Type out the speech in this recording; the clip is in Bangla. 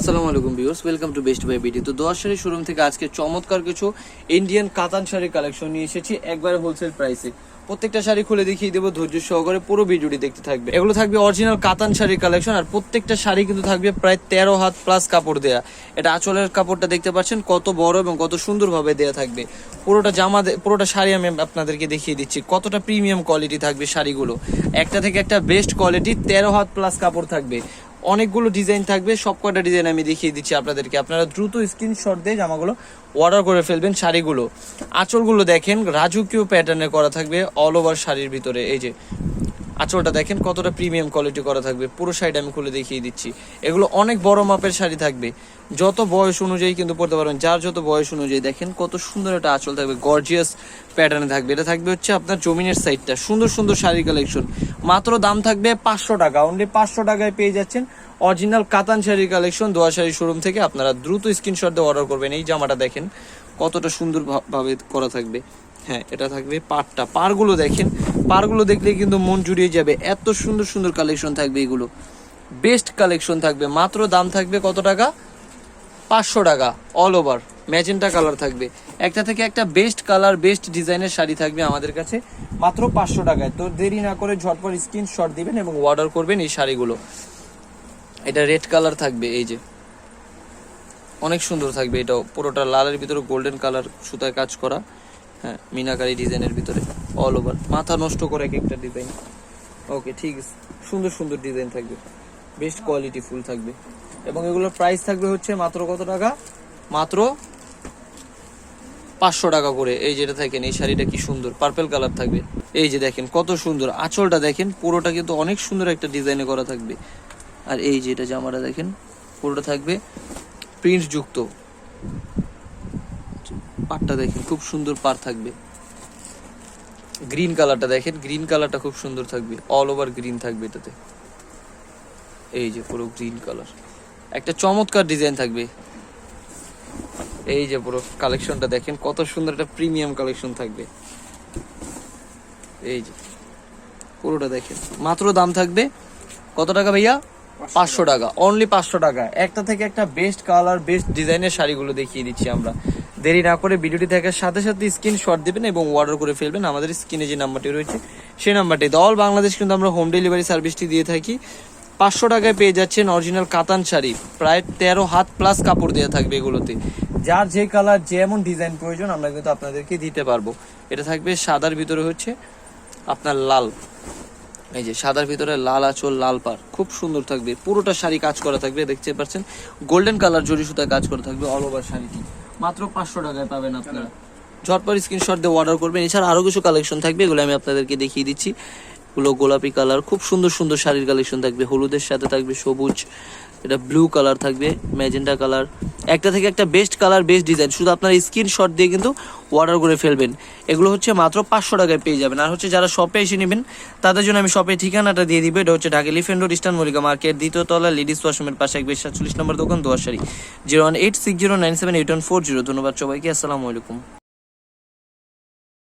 আসসালামু আলাইকুম viewers, welcome to Best Buy BD. তো দোয়ার শাড়ি শোরুম থেকে আজকে চমৎকার কিছু ইন্ডিয়ান কাতান শাড়ির কালেকশন নিয়ে এসেছি, একবারে হোলসেল প্রাইসে প্রত্যেকটা শাড়ি খুলে দেখিয়ে দেবো, ধৈর্য সহকারে পুরো ভিডিওটি দেখতে থাকবে। এগুলো থাকবে অরিজিনাল কাতান শাড়ির কালেকশন, আর প্রত্যেকটা শাড়ি কিন্তু থাকবে প্রায় তেরো হাত প্লাস কাপড় দেয়া। এটা আঁচলের কাপড়টা দেখতে পাচ্ছেন, কত বড় এবং কত সুন্দরভাবে দেয়া থাকবে। পুরোটা জামা পুরোটা শাড়ি আমি আপনাদেরকে দেখিয়ে দিচ্ছি, কতটা প্রিমিয়াম কোয়ালিটি থাকবে শাড়িগুলো। একটা থেকে একটা বেস্ট কোয়ালিটি তেরো হাত প্লাস কাপড় থাকবে। অনেকগুলো ডিজাইন থাকবে, সব কটা ডিজাইন আমি দেখিয়ে দিচ্ছি আপনাদেরকে। আপনারা দ্রুত স্ক্রিনশট দিয়ে জামাগুলো অর্ডার করে ফেলবেন শাড়িগুলো। আঁচলগুলো দেখেন, রাজকীয় প্যাটার্নে করা থাকবে অল ওভার শাড়ির ভিতরে। এই যে আঁচলটা দেখেন কতটা প্রিমিয়াম কোয়ালিটি করা থাকবে। পুরো শাড়িটা আমি খুলে দেখিয়ে দিচ্ছি। এগুলো অনেক বড় মাপের শাড়ি থাকবে। যত বয়স অনুযায়ী কিন্তু পড়তে পারবেন। যার যত বয়স অনুযায়ী দেখেন কত সুন্দর একটা আঁচল থাকবে গর্জিয়াস প্যাটার্নে থাকবে। এটা থাকবে হচ্ছে আপনার জমিনের সাইডটা সুন্দর সুন্দর শাড়ি কালেকশন মাত্র দাম থাকবে পাঁচশো টাকা। অনলি পাঁচশো টাকায় পেয়ে যাচ্ছেন অরিজিনাল কাতান শাড়ির কালেকশন দোয়া শাড়ি শোরুম থেকে। আপনারা দ্রুত স্ক্রিনশট দিয়ে অর্ডার করবেন। এই জামাটা দেখেন কতটা সুন্দর ভা- করা থাকবে। হ্যাঁ এটা থাকবে পাড়টা পারগুলো দেখেন পাড়গুলো দেখলে কিন্তু মন জুড়িয়ে যাবে। এত সুন্দর সুন্দর কালেকশন থাকবে এগুলো। বেস্ট কালেকশন থাকবে। মাত্র দাম থাকবে কত টাকা? পাঁচশো টাকা। অল ওভার ম্যাজেন্টা কালার থাকবে। একটা থেকে একটা বেস্ট কালার বেস্ট ডিজাইনের শাড়ি থাকবে আমাদের কাছে। মাত্র পাঁচশো টাকায়। তো দেরি না করে ঝটপট স্ক্রিনশট দিবেন এবং অর্ডার করবেন এই শাড়িগুলো। এটা রেড কালার থাকবে, এই যে। অনেক সুন্দর থাকবে এটাও। পুরোটা লালের ভিতরে গোল্ডেন কালার সুতায় কাজ করা। হ্যাঁ মিনাকারি ডিজাইনের ভিতরে। অল ওভার মাথা নষ্ট করে এক একটা ডিজাইন ওকে ঠিক আছে। সুন্দর সুন্দর ডিজাইন থাকবে। বেস্ট কোয়ালিটি ফুল থাকবে। এবং এগুলোর প্রাইস থাকবে হচ্ছে মাত্র কত টাকা? মাত্র পাঁচশো টাকা করে। এই যেটা থাকেন এই শাড়িটা কি সুন্দর। পার্পেল কালার থাকবে। এই যে দেখেন, কত সুন্দর। আঁচলটা দেখেন, পুরোটা কিন্তু অনেক সুন্দর একটা ডিজাইনে করা থাকবে। আর এই যে এটা জামাটা দেখেন, পুরোটা থাকবে প্রিন্ট যুক্ত। পাটটা দেখেন, খুব সুন্দর পার থাকবে। গ্রিন কালারটা দেখেন গ্রিন কালারটা খুব সুন্দর থাকবে অল ওভার গ্রিন থাকবে এটাতে। এই যে পুরো গ্রিন কালার একটা চমৎকার ডিজাইন থাকবে। এই যে পুরো কালেকশনটা দেখেন, কত সুন্দর একটা প্রিমিয়াম কালেকশন থাকবে। এই যে, পুরোটা দেখেন। মাত্র দাম থাকবে কত টাকা ভাইয়া? পাঁচশো টাকা। অনলি পাঁচশো টাকা। একটা থেকে একটা বেস্ট কালার বেস্ট ডিজাইনের শাড়িগুলো দেখিয়ে দিচ্ছি আমরা। দেরি না করে ভিডিওটি দেখার সাথে সাথে স্ক্রিনশট দিবেন এবং অর্ডার করে ফেলবেন। আমাদের স্ক্রিনে যে নাম্বারটি রয়েছে, সেই নাম্বারটি। অল বাংলাদেশ কিন্তু আমরা হোম ডেলিভারি সার্ভিসটি দিয়ে থাকি। পাঁচশো টাকায় পেয়ে যাচ্ছেন অরিজিনাল কাতান শাড়ি। প্রায় তেরো হাত প্লাস কাপড় দেওয়া থাকবে এগুলোতে। যার যে কালার যেমন ডিজাইন প্রয়োজন, আমরা কিন্তু আপনাদেরকে দিতে পারব। এটা থাকবে সাদার ভিতরে হচ্ছে আপনার লাল। এই যে সাদার ভিতরে লাল আঁচল, লাল পার খুব সুন্দর থাকবে। পুরোটা শাড়ি কাজ করা থাকবে, দেখতে পাচ্ছেন। গোল্ডেন কালার জরি সুতায় কাজ করা থাকবে অল ওভার শাড়িটি। মাত্র পাঁচশো টাকায় পাবেন আপনারা। ঝটপট স্ক্রিনশট দিয়ে অর্ডার করবেন। এছাড়া আরও কিছু কালেকশন থাকবে, এগুলো আমি আপনাদেরকে দেখিয়ে দিচ্ছি। এগুলো গোলাপি কালার খুব সুন্দর সুন্দর শাড়ির কালেকশন থাকবে। হলুদের সাথে থাকবে সবুজ এটা ব্লু কালার থাকবে ম্যাজেন্ডা কালার একটা থেকে একটা বেস্ট কালার বেস্ট ডিজাইন শুধু আপনার স্ক্রিনশট দিয়ে কিন্তু অর্ডার করে ফেলবেন। এগুলো হচ্ছে মাত্র পাঁচশো টাকায় পেয়ে যাবেন। আর হচ্ছে যারা শপে এসে নেবেন, তাদের জন্য আমি শপের ঠিকানাটা দিয়ে দিব। এটা হচ্ছে Dhaka elephant road eastern Mallika market দ্বিতীয় তলা লেডিস ওয়াশরুমের পাশে একবার সাতচল্লিশ নম্বর দোকান দোয়াশারি zero one eight six zero nine seven eight one four zero. ধন্যবাদ সবাইকে। আসসালামু আলাইকুম।